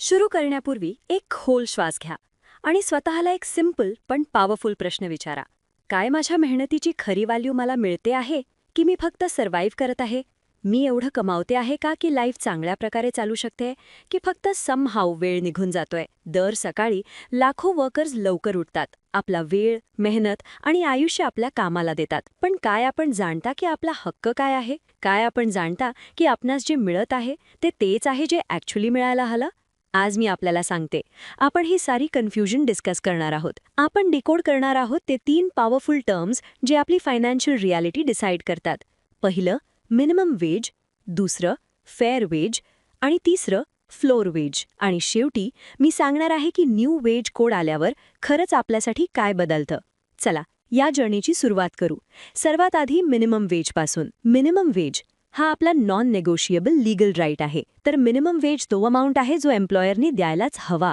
सुरू करण्यापूर्वी एक खोल श्वास घ्या आणि स्वतःला एक सिंपल पण पॉवरफुल प्रश्न विचारा. काय माझ्या मेहनतीची खरी व्हॅल्यू मला मिळते आहे की मी फक्त सर्व्हाइव्ह करत आहे? मी एवढं कमावते आहे का की लाईफ चांगल्या प्रकारे चालू शकते की फक्त समहाव वेळ निघून जातोय? दर सकाळी लाखो वर्कर्स लवकर उठतात. आपला वेळ मेहनत आणि आयुष्य आपल्या कामाला देतात. पण काय आपण जाणता की आपला हक्क काय आहे? काय आपण जाणता की आपणास जे मिळत आहे ते तेच आहे जे ॲक्च्युली मिळायला हलं? आज मी आपल्याला सांगते. आपण ही सारी कन्फ्युजन डिस्कस करणार आहोत. आपण डिकोड करणार आहोत ते तीन पॉवरफुल टर्म्स जे आपली फायनान्शियल रियालिटी डिसाईड करतात. पहिलं मिनिमम वेज दुसरं फेअर वेज आणि तिसरं फ्लोर वेज आणि शेवटी मी सांगणार आहे की न्यू वेज कोड आल्यावर खरंच आपल्यासाठी काय बदलतं. चला या जर्नीची सुरुवात करू. सर्वात आधी मिनिमम वेजपासून मिनिमम वेज हा आपला नॉन नेगोशिएबल लीगल राईट आहे. तर मिनिमम वेज तो अमाऊंट आहे जो एम्प्लॉयरनी द्यायलाच हवा.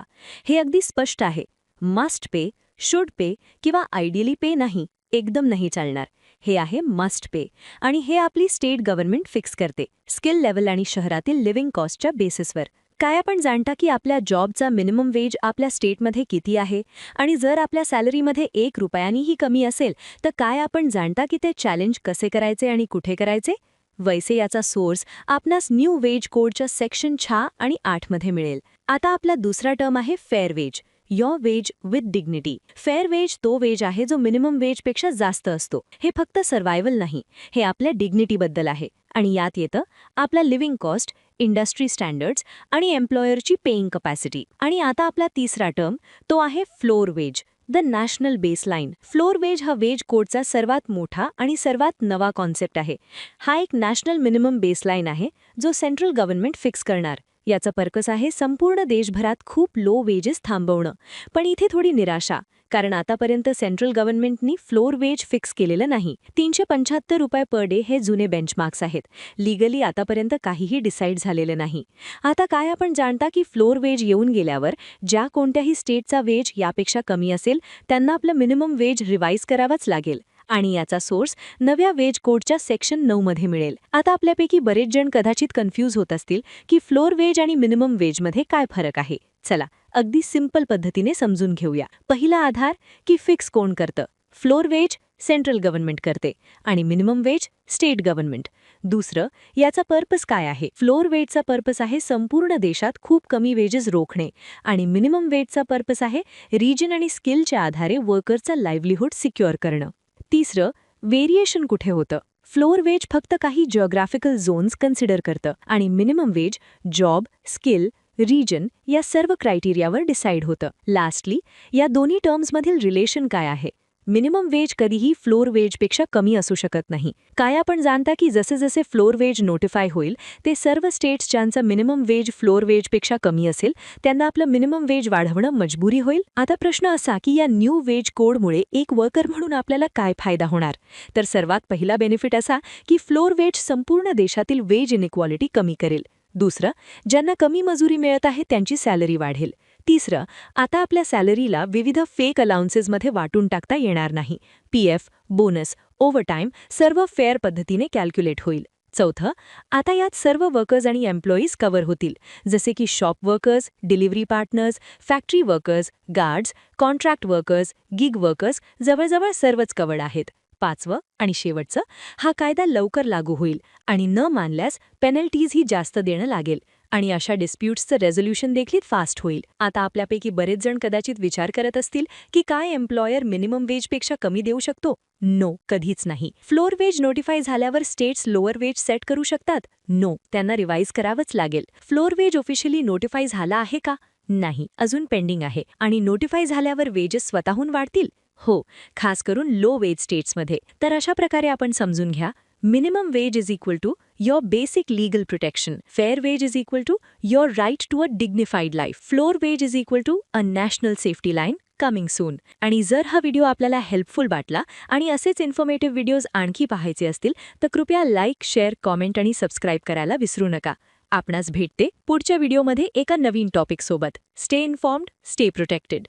हे अगदी स्पष्ट आहे. मस्ट पे शुड पे किंवा आयडियली पे नाही एकदम नाही चालणार. हे आहे मस्ट पे आणि हे आपली स्टेट गव्हर्नमेंट फिक्स करते स्किल लेवल आणि शहरातील लिव्हिंग कॉस्टच्या बेसिसवर काय आपण जाणता की आपल्या जॉबचा मिनिमम वेज आपल्या स्टेटमध्ये किती आहे? आणि जर आपल्या सॅलरीमध्ये एक रुपयानीही कमी असेल तर काय आपण जाणता की ते चॅलेंज कसे करायचे आणि कुठे करायचे? वैसे याचा सोर्स आपणास न्यू वेज कोडच्या सेक्शन छा आणि आठमध्ये मिळेल. आता आपला दुसरा टर्म आहे fair wage your wage with dignity fair wage तो वेज आहे जो मिनिमम वेजपेक्षा जास्त असतो. हे फक्त सर्वायवल नाही. हे आपल्या डिग्निटीबद्दल आहे. आणि यात येतं आपला लिव्हिंग कॉस्ट इंडस्ट्री स्टँडर्ड्स आणि एम्प्लॉयरची पेईंग कपॅसिटी आणि आता आपला तिसरा टर्म तो आहे floor wage the national baseline. Floor wage हा वेज कोडचा सर्वात मोठा आणि सर्वात नवा कॉन्सेप्ट आहे. हा एक नॅशनल मिनिमम बेसलाईन आहे जो सेंट्रल गव्हर्नमेंट फिक्स करणार. याचा पर्कस आहे संपूर्ण देशभरात खूप लो वेजेस थांबवणं. पण इथे थोडी निराशा. कारण आतापर्यंत सेंट्रल गव्हर्नमेंटनी फ्लोर वेज फिक्स केलेलं नाही. तीनशे पंच्याहत्तर रुपये पर डे हे जुने बेंचमार्क्स आहेत. लिगली आतापर्यंत काहीही डिसाईड झालेलं नाही. आता काय आपण जाणता की फ्लोर वेज येऊन गेल्यावर ज्या कोणत्याही स्टेटचा वेज यापेक्षा कमी असेल त्यांना आपलं मिनिमम वेज रिवाईज करावाच लागेल. आणि याचा सोर्स नव्या वेज कोडच्या सेक्शन नऊमध्ये मिळेल. आता आपल्यापैकी बरेच जण कदाचित कन्फ्यूज होत असतील की फ्लोर वेज आणि मिनिमम वेजमध्ये काय फरक आहे. चला अगदी सिंपल पद्धतीने समजून घेऊया. पहिला आधार की फिक्स कोण करतं? फ्लोर वेज सेंट्रल गव्हर्नमेंट करते. आणि मिनिमम वेज स्टेट गव्हर्नमेंट. दुसरं याचा पर्पस काय आहे? फ्लोर वेजचा पर्पस आहे संपूर्ण देशात खूप कमी वेजेस रोखणे. आणि मिनिमम वेजचा पर्पस आहे रिजन आणि स्किलच्या आधारे वर्करचा लाईव्हलीहूड सिक्युअर करणं. तिसरं व्हेरिएशन कुठे होतं? फ्लोर वेज फक्त काही जिओग्राफिकल झोन्स कन्सिडर करतं. आणि minimum wage job skill region या सर्व क्रायटेरियावर डिसाईड होतं. लास्टली या दोन्ही टर्म्समधील रिलेशन काय आहे? मिनिमम वेज कधीही फ्लोर वेजपेक्षा कमी असू शकत नाही. काय आपण जाणता की जसे जसे फ्लोर वेज नोटिफाय होईल ते सर्व स्टेट्स ज्यांचा मिनिमम वेज फ्लोर वेजपेक्षा कमी असेल त्यांना आपलं मिनिमम वेज वाढवणं मजबुरी होईल? आता प्रश्न असा की या न्यू वेज कोडमुळे एक वर्कर म्हणून आपल्याला काय फायदा होणार? तर सर्वात पहिला बेनिफिट असा की फ्लोर वेज संपूर्ण देशातील वेज इनइक्वालिटी कमी करेल. दुसरं ज्यांना कमी मजुरी मिळत आहे त्यांची सॅलरी वाढेल. तिसरं आता आपल्या सॅलरीला विविध फेक अलाउन्सेसमध्ये वाटून टाकता येणार नाही. पी एफ बोनस ओव्हरटाईम सर्व फेअर पद्धतीने कॅल्क्युलेट होईल. चौथं आता यात सर्व वर्कर्स आणि एम्प्लॉईज कव्हर होतील. जसे की shop workers delivery partners factory workers guards contract workers gig workers जवळजवळ सर्वच कवर्ड आहेत. पाचवं आणि शेवटचं हा कायदा लवकर लागू होईल आणि न मानल्यास पेनल्टीजही जास्त देणं लागेल आणि अशा डिस्प्यूट्सचं रेझोल्युशन देखील फास्ट होईल. आता आपल्यापैकी बरेच जण कदाचित विचार करत असतील की काय एम्प्लॉयर मिनिमम वेजपेक्षा कमी देऊ शकतो? नो कधीच नाही. फ्लोर वेज नोटिफाय झाल्यावर स्टेट्स लोअर वेज सेट करू शकतात? नो त्यांना रिवाईज करावंच लागेल. फ्लोर वेज ऑफिशियली नोटिफाय झाला आहे का? नाही अजून पेंडिंग आहे आणि नोटिफाय झाल्यावर वेजेस स्वतःहून वाढतील? हो खास करून लो वेज स्टेट्समध्ये तर अशा प्रकारे आपण समजून घ्या minimum wage is equal to your basic legal protection fair wage is equal to your right to a dignified life floor wage is equal to a national safety line coming soon आणि जर हा video आपल्याला helpful वाटला आणि असेच informative videos आणखी पाहायचे असतील तर कृपया लाईक शेअर कॉमेंट आणि सबस्क्राईब करायला विसरू नका. आपणास भेटते पुढच्या व्हिडिओमध्ये एका नवीन टॉपिकसोबत स्टे इन्फॉर्म्ड स्टे प्रोटेक्टेड